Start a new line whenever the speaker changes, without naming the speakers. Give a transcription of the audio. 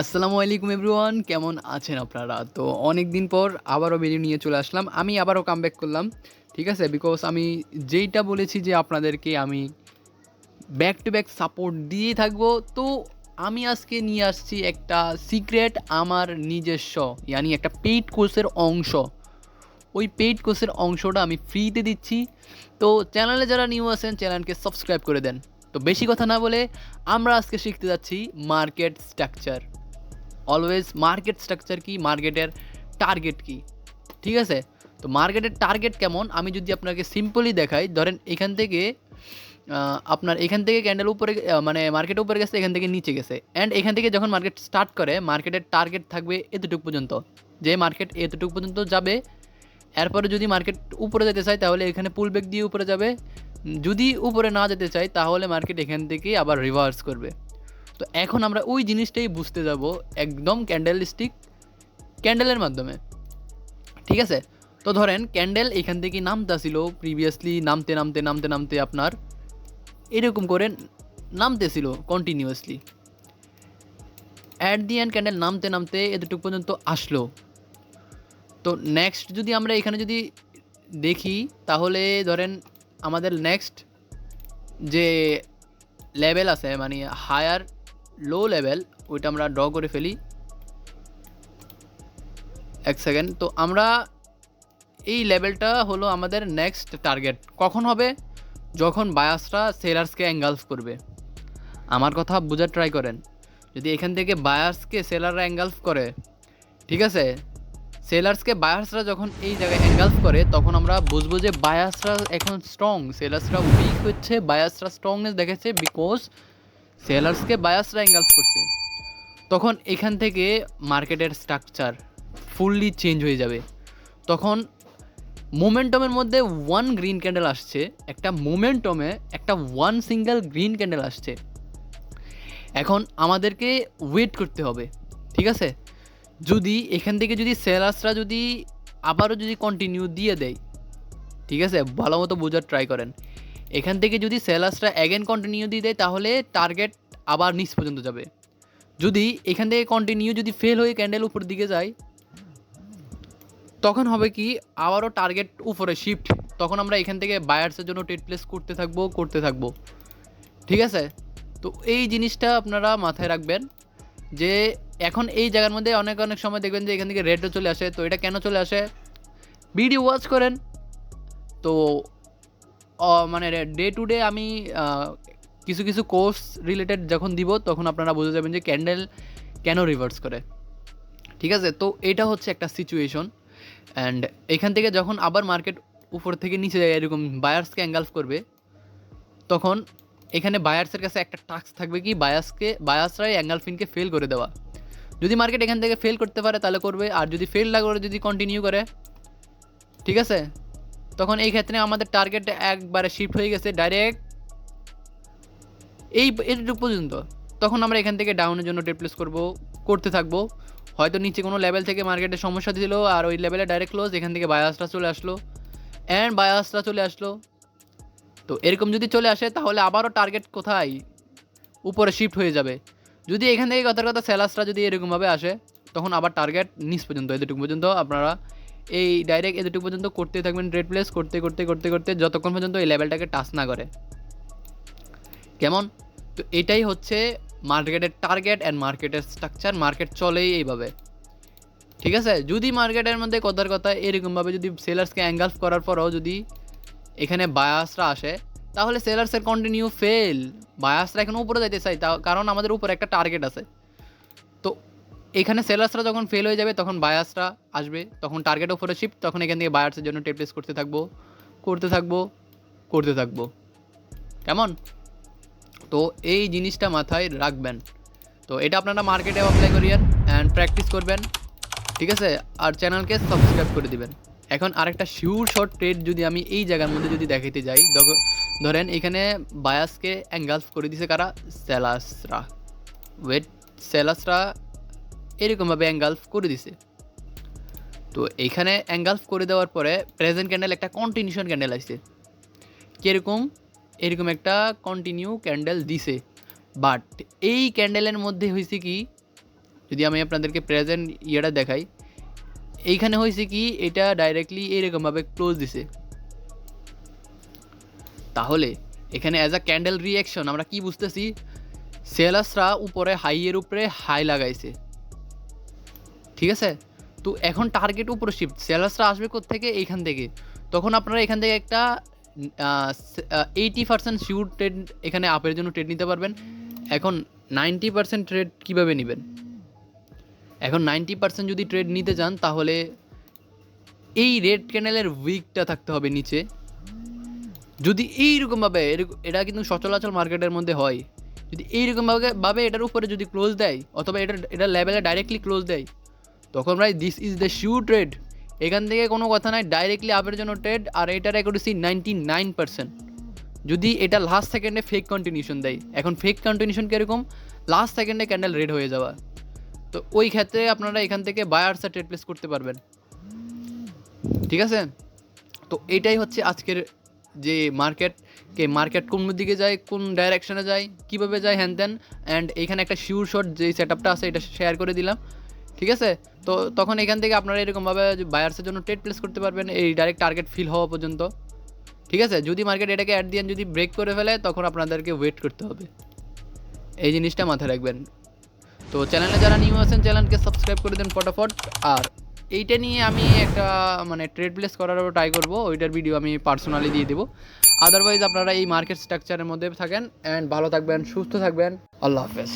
আসসালামু আলাইকুম এভরিওয়ান, কেমন আছেন আপনারা? তো অনেক দিন পর আবারও ভিডিও নিয়ে চলে আসলাম। আমি আবারও কামব্যাক করলাম, ঠিক আছে? বিকজ আমি যেইটা বলেছি যে আপনাদেরকে আমি ব্যাক টু ব্যাক সাপোর্ট দিয়ে থাকব, তো আমি আজকে নিয়ে আসছি একটা সিক্রেট আমার নিজস্ব ইয়ানি একটা পেইড কোর্সের অংশ। ওই পেইড কোর্সের অংশটা আমি ফ্রিতে দিচ্ছি। তো চ্যানেলে যারা নিউ আছেন চ্যানেলকে সাবস্ক্রাইব করে দেন। তো বেশি কথা না বলে আমরা আজকে শিখতে যাচ্ছি market structure always market structure কী মার্কেটের টার্গেট কী, ঠিক আছে? তো মার্কেটের টার্গেট কেমন? আমি যদি আপনাকে সিম্পলি দেখাই, ধরেন এখান থেকে আপনার এখান থেকে ক্যান্ডেল উপরে মানে মার্কেট উপরে গেছে, এখান থেকে নিচে গেছে। অ্যান্ড এখান থেকে যখন মার্কেট স্টার্ট করে মার্কেটের টার্গেট থাকবে এতটুকু পর্যন্ত। যে মার্কেট এতটুকু পর্যন্ত যাবে, এরপরে যদি মার্কেট উপরে যেতে চায়, তাহলে এখানে পুল ব্যাক দিয়ে উপরে যাবে। যদি উপরে না যেতে চায়, তাহলে মার্কেট এখান থেকে আবার রিভার্স করবে। তো এখন আমরা ওই জিনিসটাই বুঝতে যাব একদম ক্যান্ডেল স্টিক ক্যান্ডেলের মাধ্যমে। ঠিক আছে? তো ধরেন ক্যান্ডেল এখান থেকে নামতেছিল প্রিভিয়াসলি নামতে নামতে নামতে নামতে আপনার এরকম করে নামতেছিল continuously at the end candle নামতে নামতে এতটুকু পর্যন্ত আসলো। তো নেক্সট যদি আমরা এখানে যদি দেখি, তাহলে ধরেন আমাদের নেক্সট যে লেভেল আছে মানে হায়ার লো লেভেল ওইটা আমরা ড্র করে ফেলি। এক সেকেন্ড তো আমরা এই লেভেলটা হলো আমাদের নেক্সট টার্গেট কখন হবে? যখন বায়াসরা সেলার্সকে অ্যাঙ্গালস করবে। আমার কথা বোঝার ট্রাই করেন। যদি এখান থেকে বায়ার্সকে সেলাররা অ্যাঙ্গালস করে, ঠিক আছে? সেলার্সকে বায়ার্সরা যখন এই জায়গায় অ্যাঙ্গালস করে, তখন আমরা বুঝব যে বায়ার্সরা এখন স্ট্রং সেলার্সরা উইক হচ্ছে বায়ার্সরা স্ট্রংনেস দেখেছে বিকজ সেলার্সকে বায়ার্সরা অ্যাঙ্গালস করছে। তখন এখান থেকে মার্কেটের স্ট্রাকচার ফুললি চেঞ্জ হয়ে যাবে। তখন মোমেন্টমের মধ্যে ওয়ান গ্রিন ক্যান্ডেল আসছে, একটা মোমেন্টমে একটা ওয়ান সিঙ্গেল গ্রিন ক্যান্ডেল আসছে। এখন আমাদেরকে ওয়েট করতে হবে, ঠিক আছে? যদি এখান থেকে যদি সেলার্সরা যদি আবারও যদি কন্টিনিউ দিয়ে দেয়, ঠিক আছে? ভালো মতো বোঝার ট্রাই করেন। এখান থেকে যদি সেলার্সরা অ্যাগেন কন্টিনিউ দিয়ে দেয়, তাহলে টার্গেট আবার নিচ পর্যন্ত যাবে। যদি এখান থেকে কন্টিনিউ যদি ফেল হয়ে ক্যান্ডেল উপর দিকে যায়, তখন হবে কি, আবারও টার্গেট উপরে শিফট তখন আমরা এখান থেকে বায়ার্সের জন্য ট্রেড প্লেস করতে থাকব করতে থাকব। ঠিক আছে? তো এই জিনিসটা আপনারা মাথায় রাখবেন যে এখন এই জায়গার মধ্যে অনেক অনেক সময় দেখবেন যে এখান থেকে রেটও চলে আসে। তো এটা কেন চলে আসে? ভিডিও ওয়াচ করেন। তো মানে ডে টু ডে আমি কিছু কিছু কোর্স রিলেটেড যখন দিব, তখন আপনারা বুঝে যাবেন যে ক্যান্ডেল কেন রিভার্স করে। ঠিক আছে? তো এটা হচ্ছে একটা সিচুয়েশন অ্যান্ড এখান থেকে যখন আবার মার্কেট উপর থেকে নিচে যায়, এরকম বায়ার্সকে অ্যাঙ্গালফ করবে, তখন এখানে বায়ার্সের কাছে একটা টাস্ক থাকবে কি? বায়াসকে বায়াসরাই অ্যাঙ্গালফিনকে ফেল করে দেওয়া। যদি মার্কেট এখান থেকে ফেল করতে পারে, তাহলে করবে। আর যদি ফেল না করে, যদি কন্টিনিউ করে, ঠিক আছে? তখন এই ক্ষেত্রে আমাদের টার্গেট একবারে শিফট হয়ে গেছে ডাইরেক্ট এই এটুকু পর্যন্ত। তখন আমরা এখান থেকে ডাউনের জন্য রিপ্লেস করব, করতে থাকব। হয়তো নিচে কোনো লেভেল থেকে মার্কেটে সমস্যা ছিল আর ওই লেভেলে ডাইরেক্ট ক্লোজ এখান থেকে বায়াসটা চলে আসলো। অ্যান্ড বায়াসটা চলে আসলো। তো এরকম যদি চলে আসে, তাহলে আবারও টার্গেট কোথায়? উপরে শিফট হয়ে যাবে। যদি এখান থেকে কথার কথা সেলাসরা যদি এরকমভাবে আসে, তখন আবার টার্গেট নিচ পর্যন্ত, এতটুকু পর্যন্ত আপনারা এই ডাইরেক্ট এতটুকু পর্যন্ত করতে থাকবেন ট্রেড প্লেস করতে করতে করতে করতে যতক্ষণ পর্যন্ত এই লেভেলটাকে টাচ না করে। কেমন? তো এটাই হচ্ছে মার্কেটের টার্গেট অ্যান্ড মার্কেটের স্ট্রাকচার মার্কেট চলেই এইভাবে। ঠিক আছে? যদি মার্কেটের মধ্যে কথার কথা এরকমভাবে যদি সেলার্সকে অ্যাঙ্গালফ করার পরও যদি এখানে বায়াসরা আসে, তাহলে সেলার্সের কন্টিনিউ ফেল বায়াসরা এখন উপরে যাইতে চাই তা কারণ আমাদের উপরে একটা টার্গেট আছে। এখানে সেলার্সরা যখন ফেল হয়ে যাবে, তখন বায়াসরা আসবে, তখন টার্গেট উপরে শিফট তখন এখান থেকে বায়ার্সের জন্য টেপ্লেস করতে থাকব করতে থাকব করতে থাকব। কেমন? তো এই জিনিসটা মাথায় রাখবেন। তো এটা আপনারা মার্কেটে অ্যাপ্লাই করিয়েন অ্যান্ড প্র্যাকটিস করবেন, ঠিক আছে? আর চ্যানেলকে সাবস্ক্রাইব করে দিবেন। এখন আরেকটা শিউর শর্ট ট্রেড যদি আমি এই জায়গার মধ্যে যদি দেখাইতে যাই ধরেন এখানে বায়াসকে অ্যাঙ্গালস করে দিছে কারা? সেলাসরা ওয়েট সেলাসরা এরকমভাবে অ্যাঙ্গালফ করে দিছে। তো এইখানে অ্যাঙ্গালফ করে দেওয়ার পরে প্রেজেন্ট ক্যান্ডেল একটা কন্টিনিউশন ক্যান্ডেল আসছে। কীরকম? এরকম একটা কন্টিনিউ ক্যান্ডেল দিছে। বাট এই ক্যান্ডেলের মধ্যে হয়েছে কি, যদি আমি আপনাদেরকে প্রেজেন্ট ইয়েটা দেখাই, এইখানে হয়েছে কি, এটা ডাইরেক্টলি এরকমভাবে ক্লোজ দিছে। তাহলে এখানে অ্যাজ আ ক্যান্ডেল রিয়াকশন আমরা কি বুঝতেছি, সেলাসরা উপরে হাইয়ের উপরে হাই লাগাইছে। ঠিক আছে? তো এখন টার্গেট উপরে শিফট সেলার্সরা আসবে থেকে এইখান থেকে। তখন আপনারা এখান থেকে একটা এইটি পার্সেন্ট শিউর ট্রেড এখানে আপের জন্য ট্রেড নিতে পারবেন। এখন নাইনটি পার্সেন্ট ট্রেড কীভাবে নেবেন? এখন নাইনটি পার্সেন্ট যদি ট্রেড নিতে চান, তাহলে এই রেড ক্যানেলের উইকটা থাকতে হবে নিচে। যদি এইরকমভাবে এটা কিন্তু সচলাচল মার্কেটের মধ্যে হয়। যদি এইরকমভাবে, ভাবে এটার উপরে যদি ক্লোজ দেয়, অথবা এটা এটা লেভেলে ডাইরেক্টলি ক্লোজ দেয় তখন ভাই this is the sure trade এখান থেকে কোনো কথা নাই ডাইরেক্টলি আপের জন্য ট্রেড আর এটার অ্যাকুরেসি নাইনটি নাইন পার্সেন্ট যদি এটা লাস্ট সেকেন্ডে ফেক কন্টিনিউশন দেয়, এখন ফেক কন্টিনিউশন কীরকম? লাস্ট সেকেন্ডে ক্যান্ডেল রেড হয়ে যাওয়া। তো ওই ক্ষেত্রে আপনারা এখান থেকে বায়ার্সা ট্রেড প্লেস করতে পারবেন। ঠিক আছে? তো এটাই হচ্ছে আজকের যে মার্কেট কে মার্কেট কোন দিকে যায়, কোন ডাইরেকশনে যায়, কীভাবে যায়, হ্যান ত্যান। অ্যান্ড এখানে একটা শিউর শট যে সেট আপটা আছে, এটা শেয়ার করে দিলাম। ঠিক আছে? তো তখন এখান থেকে আপনারা এরকমভাবে বায়ার্সের জন্য ট্রেড প্লেস করতে পারবেন, এই ডাইরেক্ট টার্গেট ফিল হওয়া পর্যন্ত। ঠিক আছে? যদি মার্কেট এটাকে অ্যাড দিয়ে যদি ব্রেক করে ফেলে, তখন আপনাদেরকে ওয়েট করতে হবে। এই জিনিসটা মাথায় রাখবেন। তো চ্যানেলে যারা নিউ আছেন চ্যানেলকে সাবস্ক্রাইব করে দেন ফটাফট। আর এইটা নিয়ে আমি একটা মানে ট্রেড প্লেস করারও ট্রাই করব। ওইটার ভিডিও আমি পার্সোনালি দিয়ে দেবো। আদারওয়াইজ আপনারা এই মার্কেট স্ট্রাকচারের মধ্যে থাকেন। অ্যান্ড ভালো থাকবেন, সুস্থ থাকবেন। আল্লাহ হাফেজ।